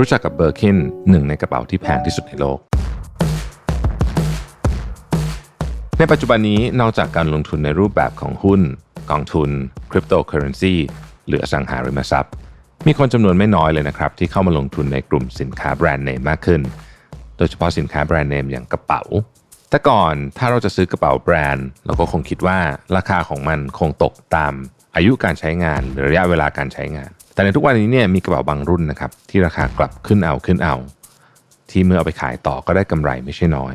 รู้จักกับเบอร์คินหนึ่งในกระเป๋าที่แพงที่สุดในโลก ในปัจจุบันนี้นอกจากการลงทุนในรูปแบบของหุ้น กองทุน คริปโตเคอเรนซีหรืออสังหาริมทรัพย์ มีคนจำนวนไม่น้อยเลยนะครับ ที่เข้ามาลงทุนในกลุ่มสินค้าแบรนด์เนมมากขึ้น โดยเฉพาะสินค้าแบรนด์เนมอย่างกระเป๋าแต่ก่อนถ้าเราจะซื้อกระเป๋าแบรนด์ เราก็คงคิดว่าราคาของมันคงตกตามอายุการใช้งานหรือระยะเวลาการใช้งาน แต่ในทุกวันนี้เนี่ยมีกระเป๋าบางรุ่นนะครับที่ราคากลับขึ้นเอาขึ้นเอา ที่เมื่อเอาไปขายต่อก็ได้กำไรไม่ใช่น้อย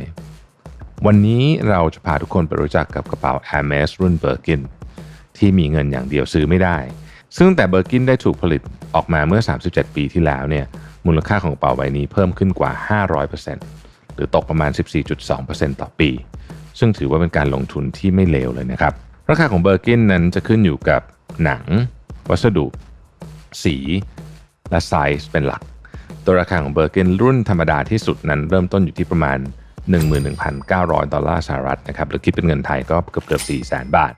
วันนี้เราจะพาทุกคนไปรู้จักกับกระเป๋า Hermes รุ่น Birkin ที่มีเงินอย่างเดียวซื้อไม่ได้ ซึ่งแต่ Birkin ได้ถูกผลิตออกมาเมื่อ 37 ปีที่แล้วเนี่ยมูลค่าของกระเป๋าใบนี้เพิ่มขึ้นกว่า 500%หรือตกประมาณ 14.2%ต่อปี ซึ่งถือว่าเป็นการลงทุนที่ไม่เลวเลยนะครับ ราคาของ Birkin นั้นจะขึ้นอยู่กับหนัง วัสดุ สีและไซส์เป็นหลัก ตัวราคาของเบอร์เกนรุ่นธรรมดาที่สุดนั้นเริ่มต้นอยู่ที่ประมาณ 11,900 ดอลลาร์สหรัฐนะครับหรือคิดเป็นเงินไทยก็เกือบเกือบ400,000บาท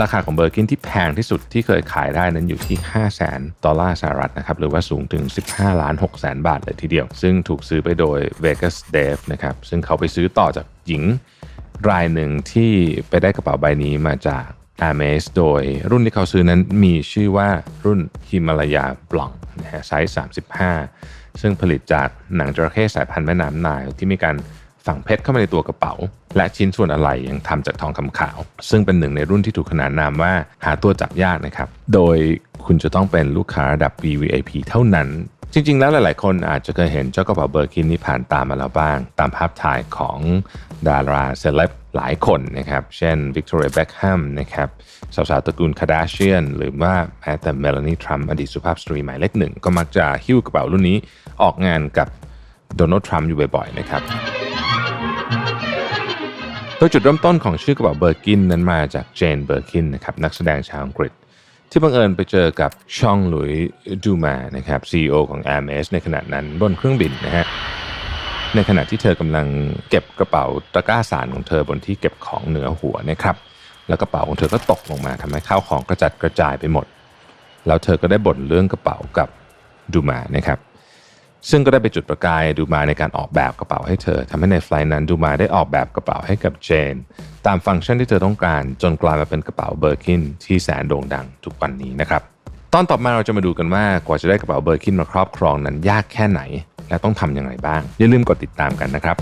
ราคาของเบอร์กินที่แพงที่สุดที่เคยขายได้นั้นอยู่ที่ 500,000ดอลลาร์สหรัฐนะครับหรือว่าสูงถึง 15 ล้าน6แสนบาทเลยทีเดียว ซึ่งถูกซื้อไปโดย Vegas Dave นะครับซึ่งเขาไปซื้อต่อจากหญิงรายหนึ่งที่ไปได้กระเป๋าใบนี้มาจาก Hermes โดยรุ่นที่เขาซื้อนั้นมีชื่อว่ารุ่นฮิมาลายาบลองนะฮะไซส์ 35 ซึ่งผลิตจากหนังจระเข้สายพันธุ์แม่น้ำไนายที่มีการฝังเพชรเข้ามาในตัวกระเป๋า และชิ้นส่วนอะไหล่ยังทำจากทองคำขาว ซึ่งเป็นหนึ่งในรุ่นที่ถูกขนานนามว่าหาตัวจับยากนะครับ โดยคุณจะต้องเป็นลูกค้าระดับ VVIP เท่านั้น จริง ๆ แล้วหลาย ๆ คนอาจจะเคยเห็นเจ้ากระเป๋าเบอร์คินนี้ผ่านตามมาแล้วบ้าง ตามภาพถ่ายของดาราเซเลบหลายคนนะครับ เช่นวิกตอเรียแบ็คแฮมนะครับสาวๆตระกูลคาร์ดาเชียน หรือว่าแม้แต่เมลานีทรัมป์อดีตสุภาพสตรีหมายเลขหนึ่ง ก็มักจะหิ้วกระเป๋ารุ่นนี้ออกงานกับโดนัลด์ทรัมป์อยู่บ่อย ๆ นะครับโดยจุดเริ่มต้นของชื่อกระเป๋าเบอร์กินนั้นมาจากเจนเบอร์กินนะครับนักแสดงชาวอังกฤษ ที่บังเอิญไปเจอกับชองหลุยดูมานะครับ CEO ของ RMS ในขณะนั้นบนเครื่องบินนะฮะในขณะที่เธอกำลังเก็บกระเป๋าตะกร้าสารของเธอบนที่เก็บของเหนือหัวนะครับแล้วกระเป๋าของเธอก็ตกลงมาทำให้ข้าวของกระจัดกระจายไปหมด แล้วเธอก็ได้บ่นเรื่องกระเป๋ากับดูมานะครับ ซึ่งก็ได้ไปจุดประกายดูมาในการออกแบบกระเป๋าให้เธอทำให้ในไฟล์นั้นดูมาได้ออกแบบกระเป๋าให้กับเจน ตามฟังก์ชันที่เธอต้องการ จนกลายมาเป็นกระเป๋าเบอร์กินที่แสนโด่งดังทุกวันนี้นะครับตอนต่อมาเราจะมาดูกันว่ากว่าจะได้กระเป๋าเบอร์กินมาครอบครองนั้นยากแค่ไหน และต้องทำอย่างไรบ้างอย่าลืมกดติดตามกันนะครับ